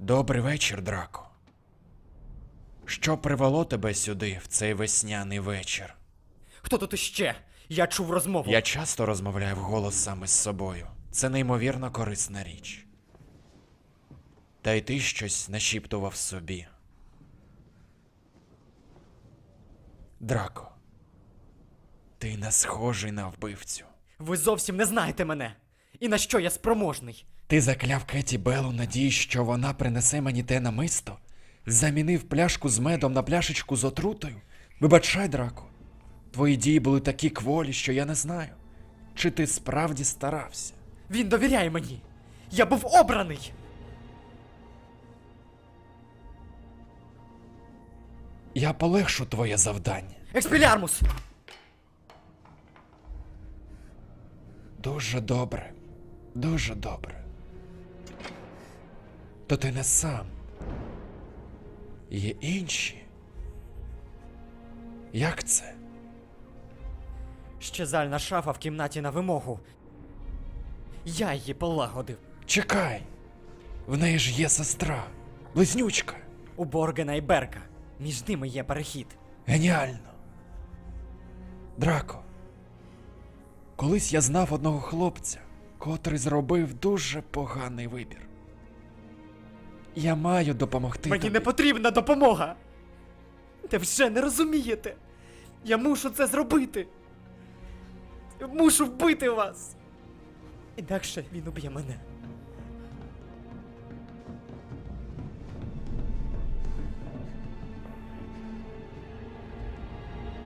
Добрий вечір, Драко. Що привело тебе сюди в цей весняний вечір? Хто тут іще? Я чув розмову. Я часто розмовляю вголос саме з собою. Це неймовірно корисна річ. Та й ти щось нашіптував собі. Драко, ти не схожий на вбивцю. Ви зовсім не знаєте мене. І на що я спроможний? Ти закляв Кеті Беллу надії, що вона принесе мені те намисто? Замінив пляшку з медом на пляшечку з отрутою? Вибачай, Драко. Твої дії були такі кволі, що я не знаю. Чи ти справді старався? Він довіряє мені. Я був обраний. Я полегшу твоє завдання. Експілярмус! Дуже добре. Дуже добре. То ти не сам. Є інші. Як це? Щезальна шафа в кімнаті на вимогу. Я її полагодив. Чекай. В неї ж є сестра, близнючка. У Боргена і Берка. Між ними є перехід. Геніально. Драко. Колись я знав одного хлопця, котрий зробив дуже поганий вибір. Я маю допомогти. Мені тобі. не потрібна допомога. Ти вже не розумієте. Я мушу це зробити. Мушу вбити вас. Інакше він уб'є мене.